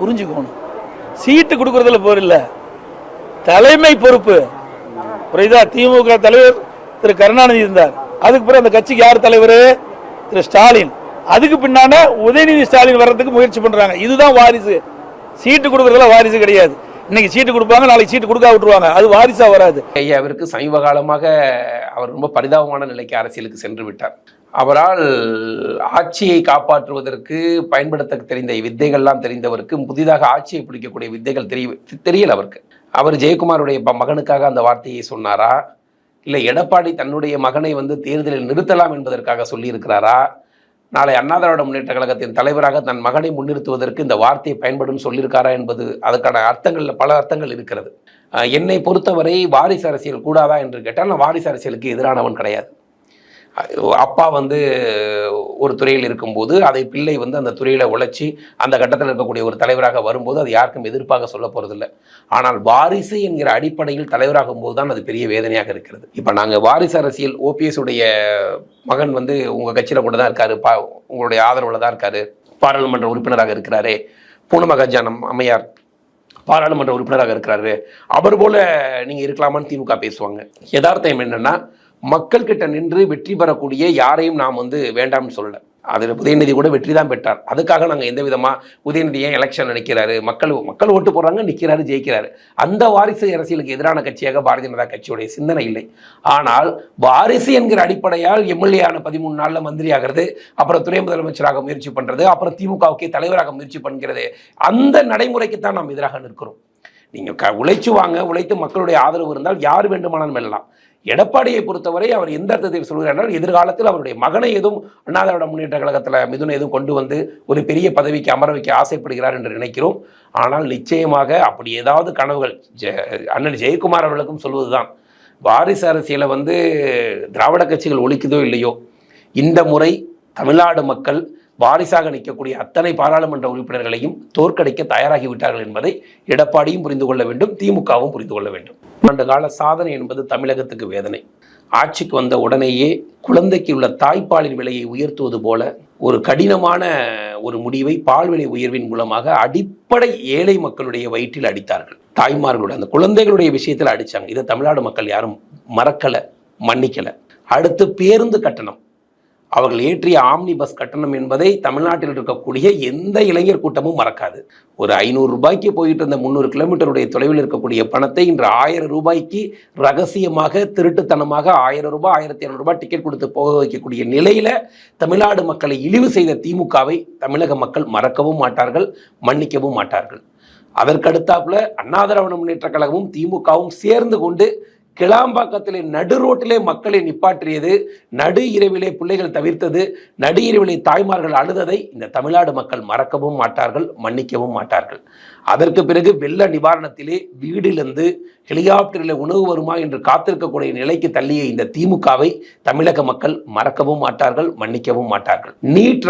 புரிஞ்சுக்கணும். சீட்டு கொடுக்கறதுல போர் இல்ல. தலைமை பொறுப்பு. புரியுதா? திமுக தலைவர் திரு கருணாநிதி இருந்தார். அதுக்கு பிறகு அந்த கட்சிக்கு யார் தலைவர்? திரு ஸ்டாலின். அதுக்கு பின்னான உதயநிதி ஸ்டாலின் வர்றதுக்கு முயற்சி பண்றாங்க. இதுதான் வாரிசு. சீட்டு கொடுக்கறதுல வாரிசு கிடையாது. இன்னைக்கு சீட்டு கொடுப்பாங்க நாளைக்கு சீட்டு கொடுக்க விட்டுருவாங்க. அது வாரிசா வராது. ஐயாவிற்கு சமீப காலமாக அவர் ரொம்ப பரிதாபமான நிலைக்கு அரசியலுக்கு சென்று விட்டார். அவரால் ஆட்சியை காப்பாற்றுவதற்கு பயன்படுத்த தெரிந்த வித்தைகள்லாம் தெரிந்தவருக்கு புதிதாக ஆட்சியை பிடிக்கக்கூடிய வித்தைகள் தெரிய தெரியல அவருக்கு. அவர் ஜெயக்குமாருடைய ப- மகனுக்காக அந்த வார்த்தையை சொன்னாரா? இல்லை எடப்பாடி தன்னுடைய மகனை வந்து தேர்தலில் நிறுத்தலாம் என்பதற்காக சொல்லியிருக்கிறாரா? நாளை அண்ணா திராவிட முன்னேற்ற கழகத்தின் தலைவராக தன் மகனை முன்னிறுத்துவதற்கு இந்த வார்த்தையை பயன்படும் சொல்லியிருக்காரா என்பது அதற்கான அர்த்தங்களில் பல அர்த்தங்கள் இருக்கிறது. என்னை பொறுத்தவரை வாரிசு அரசியல் கூடாதா என்று கேட்டால் நான் வாரிசு அரசியலுக்கு எதிரானவன் கிடையாது. அப்பா வந்து ஒரு துறையில் இருக்கும்போது அதை பிள்ளை வந்து அந்த துறையில் உழைச்சி அந்த கட்டத்தில் இருக்கக்கூடிய ஒரு தலைவராக வரும்போது அது யாருக்கும் எதிர்ப்பாக சொல்ல போகிறதில்ல ஆனால் வாரிசு என்கிற அடிப்படையில் தலைவராகும் போது தான் அது பெரிய வேதனையாக இருக்கிறது. இப்போ நாங்கள் வாரிசு அரசியல் ஓபிஎஸ் உடைய மகன் வந்து உங்கள் கட்சியில் கூட தான் இருக்காரு. பா உங்களுடைய ஆதரவில் தான் இருக்காரு. பாராளுமன்ற உறுப்பினராக இருக்கிறாரே. பூனமகஜானம் அம்மையார் பாராளுமன்ற உறுப்பினராக இருக்கிறாரு. அவர் போல நீங்கள் இருக்கலாமான்னு திமுக பேசுவாங்க. யதார்த்தம் என்னென்னா மக்கள் கிட்ட நின்று வெற்றி பெறக்கூடிய யாரையும் நாம் வந்து வேண்டாம்னு சொல்லல. அதில் உதயநிதி கூட வெற்றி தான் பெற்றார். அதுக்காக நாங்கள் எந்த விதமா உதயநிதி ஏன் எலெக்ஷன் நிற்கிறாரு மக்கள் மக்கள் ஓட்டு போடுறாங்க நிற்கிறாரு ஜெயிக்கிறாரு. அந்த வாரிசு அரசியலுக்கு எதிரான கட்சியாக பாரதிய ஜனதா கட்சியுடைய சிந்தனை இல்லை. ஆனால் வாரிசு என்கிற அடிப்படையால் எம்எல்ஏ ஆன பதிமூணு நாள்ல மந்திரி ஆகிறது அப்புறம் துணை முதலமைச்சராக முயற்சி பண்றது அப்புறம் திமுகவுக்கே தலைவராக முயற்சி பண்ணுகிறது அந்த நடைமுறைக்கு தான் நாம் எதிராக நிற்கிறோம். நீங்க க உழைச்சு வாங்க உழைத்து மக்களுடைய ஆதரவு இருந்தால் யார் வேண்டுமானாலும் வெல்லலாம். எடப்பாடியை பொறுத்தவரை அவர் எந்த அர்த்தத்தில் சொல்கிறார் எதிர்காலத்தில் அவருடைய மகனை எதுவும் அண்ணா முன்னேற்ற கழகத்தில் மிதுனை எதுவும் கொண்டு வந்து ஒரு பெரிய பதவிக்கு அமர வைக்க ஆசைப்படுகிறார் என்று நினைக்கிறோம். ஆனால் நிச்சயமாக அப்படி ஏதாவது கனவுகள் ஜெ அண்ணன் ஜெயக்குமார் அவர்களுக்கும் சொல்வதுதான். வாரிசு அரசியலை வந்து திராவிட கட்சிகள் ஒழிக்குதோ இல்லையோ இந்த முறை தமிழ்நாடு மக்கள் வாரிசாக நிற்கக்கூடிய அத்தனை பாராளுமன்ற உறுப்பினர்களையும் தோற்கடிக்க தயாராகி விட்டார்கள் என்பதை எடப்பாடியும் புரிந்து கொள்ள வேண்டும் திமுகவும் புரிந்து கொள்ள வேண்டும். ஆண்டு கால சாதனை என்பது தமிழகத்துக்கு வேதனை. ஆட்சிக்கு வந்த உடனேயே குழந்தைக்கு உள்ள தாய்ப்பாலின் விலையை உயர்த்துவது போல ஒரு கடினமான ஒரு முடிவை பால் விலை உயர்வின் மூலமாக அடிப்படை ஏழை மக்களுடைய வயிற்றில் அடித்தார்கள். தாய்மார்களுடைய அந்த குழந்தைகளுடைய விஷயத்தில் அடித்தாங்க இதை தமிழ்நாடு மக்கள் யாரும் மறக்கலை மன்னிக்கலை. அடுத்து பேருந்து கட்டணம். அவர்கள் ஏற்றிய ஆம்னி பஸ் கட்டணம் என்பதை தமிழ்நாட்டில் இருக்கக்கூடிய எந்த இளைஞர் கூட்டமும் மறக்காது. ஒரு ஐநூறு ரூபாய்க்கு போயிட்டு இருந்த முந்நூறு கிலோமீட்டருடைய தொலைவில் இருக்கக்கூடிய பணத்தை இன்று ஆயிரம் ரூபாய்க்கு ரகசியமாக திருட்டுத்தனமாக ஆயிரம் ரூபாய் ஆயிரத்தி இரநூறு ரூபாய் டிக்கெட் கொடுத்து போக வைக்கக்கூடிய நிலையில தமிழ்நாடு மக்களை இழிவு செய்த திமுகவை தமிழக மக்கள் மறக்கவும் மாட்டார்கள் மன்னிக்கவும் மாட்டார்கள். அதற்கடுத்தாப்புல அண்ணா திராவிட முன்னேற்ற கழகமும் திமுகவும் சேர்ந்து கொண்டு கிளாம்பாக்கத்திலே நடு ரோட்டிலே மக்களை நிப்பாற்றியது நடு இரவிலே பிள்ளைகள் தவிர்த்தது. நடு இரவிலே தாய்மார்கள் அழுததை இந்த தமிழ்நாடு மக்கள் மறக்கவும் மாட்டார்கள் மன்னிக்கவும் மாட்டார்கள். அதற்கு பிறகு வெள்ள நிவாரணத்திலே வீடிலிருந்து ஹெலிகாப்டரில் உணவு வருமா என்று காத்திருக்கக்கூடிய நிலைக்கு தள்ளிய இந்த திமுகவை தமிழக மக்கள் மறக்கவும் மாட்டார்கள் மன்னிக்கவும் மாட்டார்கள். நீட்